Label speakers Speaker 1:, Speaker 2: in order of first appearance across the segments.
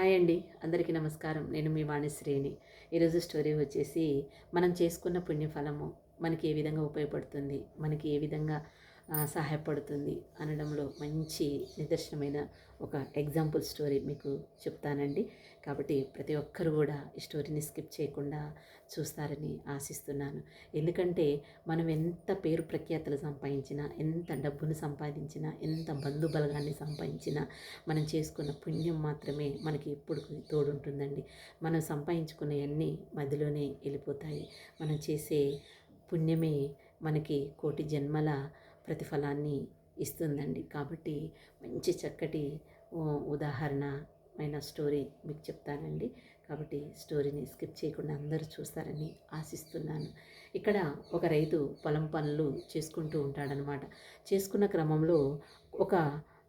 Speaker 1: Hi అండి. అందరికీ నమస్కారం. నేను మీ వాణిశ్రేణి ఈరోజు స్టోరీ వచ్చేసి మనం చేసుకున్న పుణ్యఫలము మనకి ఏ విధంగా ఉపయోగపడుతుంది? మనకి ఏ విధంగా సహాయపడుతుంది అనడంలో మంచి నిదర్శనమైన ఒక ఎగ్జాంపుల్ స్టోరీ మీకు చెప్తానండి. కాబట్టి ప్రతి ఒక్కరు కూడా ఈ స్టోరీని స్కిప్ చేయకుండా చూస్తారని ఆశిస్తున్నాను. ఎందుకంటే మనం ఎంత పేరు ప్రఖ్యాతలు సంపాదించినా ఎంత డబ్బును సంపాదించినా ఎంత బంధు బలగాన్ని సంపాదించినా మనం చేసుకున్న పుణ్యం మాత్రమే మనకి ఎప్పుడు తోడుంటుందండి. మనం సంపాదించుకునేవన్నీ మధ్యలోనే వెళ్ళిపోతాయి. మనం చేసే పుణ్యమే మనకి కోటి జన్మల ప్రతిఫలాన్ని ఇస్తుందండి. కాబట్టి మంచి చక్కటి ఉదాహరణ ఉదాహరణమైన స్టోరీ మీకు చెప్తానండి. కాబట్టి స్టోరీని స్కిప్ చేయకుండా అందరూ చూస్తారని ఆశిస్తున్నాను. ఇక్కడ ఒక రైతు పొలం పనులు చేసుకుంటూ ఉంటాడనమాట. చేసుకున్న క్రమంలో ఒక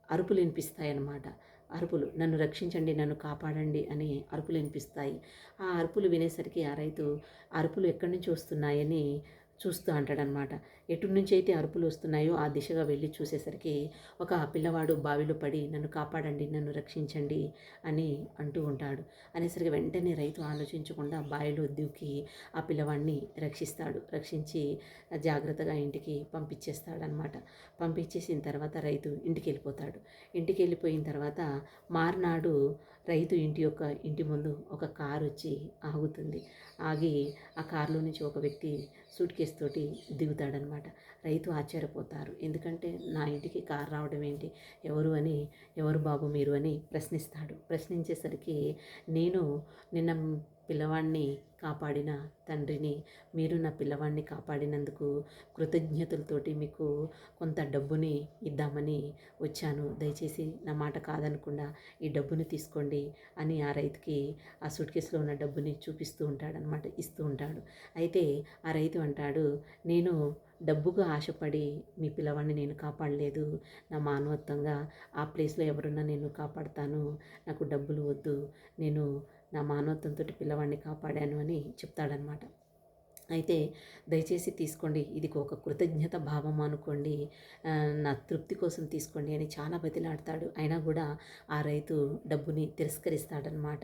Speaker 1: అరుపులు వినిపిస్తాయన్నమాట. అరుపులు నన్ను రక్షించండి నన్ను కాపాడండి అని అరుపులు వినిపిస్తాయి. ఆ అరుపులు వినేసరికి ఆ రైతు అరుపులు ఎక్కడి నుంచి వస్తున్నాయని చూస్తూ అంటాడనమాట. ఎటు నుంచి అయితే అరుపులు వస్తున్నాయో ఆ దిశగా వెళ్ళి చూసేసరికి ఒక పిల్లవాడు బావిలో పడి నన్ను కాపాడండి నన్ను రక్షించండి అని అంటూ ఉంటాడు. అనేసరికి వెంటనే రైతు ఆలోచించకుండా బావిలో దూకి ఆ పిల్లవాడిని రక్షిస్తాడు. రక్షించి జాగ్రత్తగా ఇంటికి పంపించేస్తాడనమాట. పంపించేసిన తర్వాత రైతు ఇంటికి వెళ్ళిపోతాడు. ఇంటికి వెళ్ళిపోయిన తర్వాత మార్నాడు రైతు ఇంటి యొక్క ఇంటి ముందు ఒక కారు వచ్చి ఆగుతుంది. ఆగి ఆ కారులో నుంచి ఒక వ్యక్తి సూట్ కేసు తోటి దిగుతాడనమాట. రైతు ఆశ్చర్యపోతారు. ఎందుకంటే నా ఇంటికి కారు రావడం ఏంటి? ఎవరు అని ఎవరు బాబు మీరు అని ప్రశ్నిస్తాడు. ప్రశ్నించేసరికి నేను నిన్న పిల్లవాడిని కాపాడిన తండ్రిని మీరు నా పిల్లవాడిని కాపాడినందుకు కృతజ్ఞతలతోటి మీకు కొంత డబ్బుని ఇద్దామని వచ్చాను. దయచేసి నా మాట కాదనకుండా ఈ డబ్బుని తీసుకోండి అని ఆ రైతుకి ఆ సూట్ కేసులో ఉన్న డబ్బుని చూపిస్తూ ఉంటాడనమాట ఇస్తూ ఉంటాడు. అయితే ఆ రైతు అంటాడు నేను డబ్బుగా ఆశపడి మీ పిల్లవాడిని నేను కాపాడలేదు. నా మానవత్వంగా ఆ ప్లేస్లో ఎవరున్నా నేను కాపాడుతాను. నాకు డబ్బులు వద్దు. నేను నా మానవత్వంతో పిల్లవాడిని కాపాడాను అని చెప్తాడనమాట అయితే దయచేసి తీసుకోండి ఇది ఒక కృతజ్ఞత భావం అనుకోండి నా తృప్తి కోసం తీసుకోండి అని చాలా బతిలాడతాడు. అయినా కూడా ఆ రైతు డబ్బుని తిరస్కరిస్తాడనమాట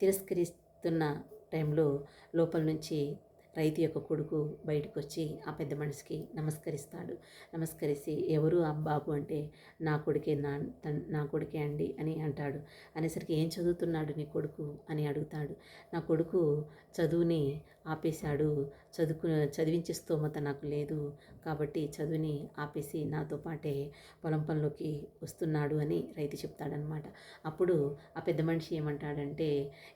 Speaker 1: తిరస్కరిస్తున్న టైంలో లోపల నుంచి రైతు యొక్క కొడుకు బయటకు వచ్చి ఆ పెద్ద మనిషికి నమస్కరిస్తాడు. నమస్కరిసి ఎవరు ఆ బాబు అంటే నా కొడుకే నా నా కొడుకే అండి అని అంటాడు. అనేసరికి ఏం చదువుతున్నాడు నీ కొడుకు? అని అడుగుతాడు. నా కొడుకు చదువుని ఆపేశాడు. చదువుకు చదివించే స్తోమత నాకు లేదు కాబట్టి చదువుని ఆపేసి నాతో పాటే పొలం పనిలోకి వస్తున్నాడు అని రైతు చెప్తాడనమాట అప్పుడు ఆ పెద్ద మనిషి ఏమంటాడంటే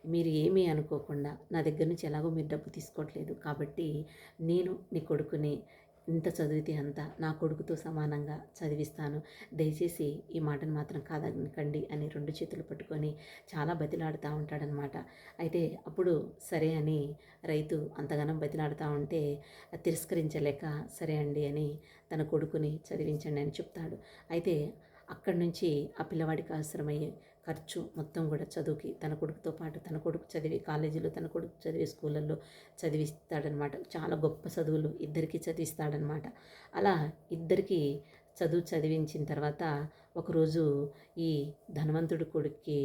Speaker 1: మీరు ఏమీ అనుకోకుండా నా దగ్గర నుంచి ఎలాగో మీరు డబ్బు తీసుకోవట్లేదు కాబట్టి నేను నీ కొడుకుని ఇంత చదివితే అంత నా కొడుకుతో సమానంగా చదివిస్తాను. దయచేసి ఈ మాటను మాత్రం కాదనకండి అని రెండు చేతులు పట్టుకొని చాలా బతిలాడుతూ ఉంటాడనమాట. అయితే అప్పుడు సరే అని రైతు అంతగానం బతిలాడుతూ ఉంటే తిరస్కరించలేక సరే అండి అని తన కొడుకుని చదివించండి అని చెప్తాడు. అయితే అక్కడి నుంచి ఆ పిల్లవాడికి అవసరమయ్యే ఖర్చు మొత్తం కూడా చదువుకి తన కొడుకుతో పాటు తన కొడుకు చదివి కాలేజీలో తన కొడుకు చదివే స్కూళ్ళల్లో చదివిస్తాడనమాట. చాలా గొప్ప చదువులు ఇద్దరికి చదివిస్తాడనమాట. అలా ఇద్దరికి చదువు చదివించిన తర్వాత ఒకరోజు ఈ ధనవంతుడి కొడుక్కి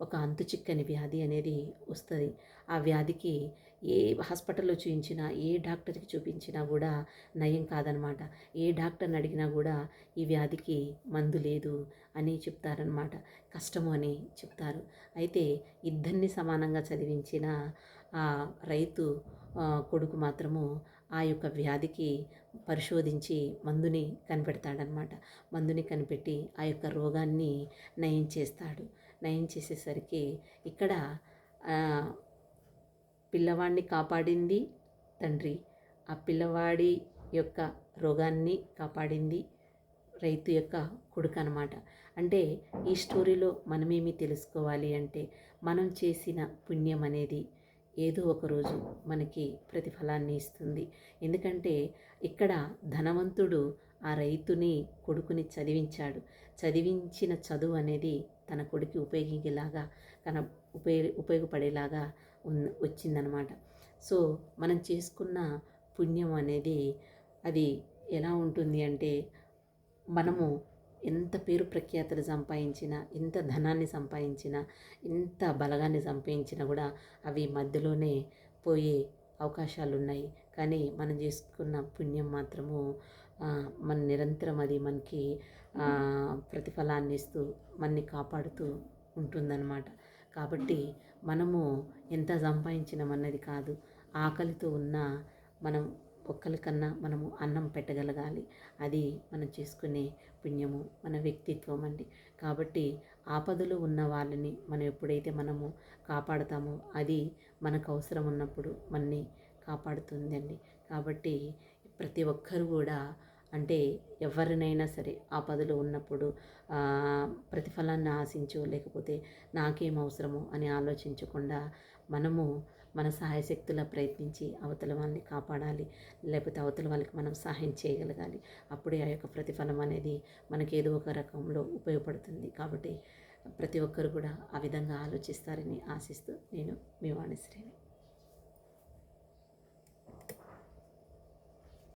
Speaker 1: ఒక అంతు చిక్కని వ్యాధి అనేది వస్తుంది. ఆ వ్యాధికి ఏ హాస్పిటల్లో చూపించినా ఏ డాక్టర్కి చూపించినా కూడా నయం కాదనమాట. ఏ డాక్టర్ని అడిగినా కూడా ఈ వ్యాధికి మందు లేదు అని చెప్తారనమాట. కష్టము అని చెప్తారు. అయితే ఇద్దరిని సమానంగా చదివించిన ఆ రైతు కొడుకు మాత్రము ఆ యొక్క వ్యాధికి పరిశోధించి మందుని కనిపెడతాడనమాట మందుని కనిపెట్టి ఆ యొక్క రోగాన్ని నయం చేస్తాడు. నయం చేసేసరికి ఇక్కడ పిల్లవాడిని కాపాడింది తండ్రి. ఆ పిల్లవాడి యొక్క రోగాన్ని కాపాడింది రైతు యొక్క కొడుకు అనమాట అంటే ఈ స్టోరీలో మనమేమి తెలుసుకోవాలి అంటే మనం చేసిన పుణ్యం అనేది ఏదో ఒక రోజు మనకి ప్రతిఫలాన్ని ఇస్తుంది. ఎందుకంటే ఇక్కడ ధనవంతుడు ఆ రైతుని కొడుకుని చదివించాడు. చదివించిన చదువు అనేది తన కొడుకు ఉపయోగించేలాగా తన ఉపయోగ ఉపయోగపడేలాగా ఉన్ వచ్చిందనమాట. సో మనం చేసుకున్న పుణ్యం అనేది అది ఎలా ఉంటుంది అంటే మనము ఎంత పేరు ప్రఖ్యాతులు సంపాదించినా ఎంత ధనాన్ని సంపాదించినా ఎంత బలగాన్ని సంపాదించినా కూడా అవి మధ్యలోనే పోయే అవకాశాలు ఉన్నాయి కానీ మనం చేసుకున్న పుణ్యం మాత్రము మన నిరంతరం అది మనకి ప్రతిఫలాన్ని ఇస్తూ మనని కాపాడుతూ ఉంటుందన్నమాట. కాబట్టి మనము ఎంత సంపాదించినామన్నది కాదు ఆకలితో ఉన్న మనం ఒక్కరికన్నా మనము అన్నం పెట్టగలగాలి. అది మనం చేసుకునే పుణ్యము మన వ్యక్తిత్వం అండి. కాబట్టి ఆపదలు ఉన్న వాళ్ళని మనం ఎప్పుడైతే మనము కాపాడుతామో అది మనకు అవసరం ఉన్నప్పుడు మనని కాపాడుతుందండి. కాబట్టి ప్రతి ఒక్కరు కూడా అంటే ఎవరినైనా సరే ఆపదలు ఉన్నప్పుడు ప్రతిఫలాన్ని ఆశించో లేకపోతే నాకేం అవసరమో అని ఆలోచించకుండా మనము మన సహాయశక్తుల ప్రయత్నించి అవతల వాళ్ళని కాపాడాలి. లేకపోతే అవతల వాళ్ళకి మనం సహాయం చేయగలగాలి. అప్పుడే ఆ యొక్క ప్రతిఫలం అనేది మనకి ఏదో ఒక రకంలో ఉపయోగపడుతుంది. కాబట్టి ప్రతి ఒక్కరు కూడా ఆ విధంగా ఆలోచిస్తారని ఆశిస్తూ నేను మీ వాణిశ్రేణి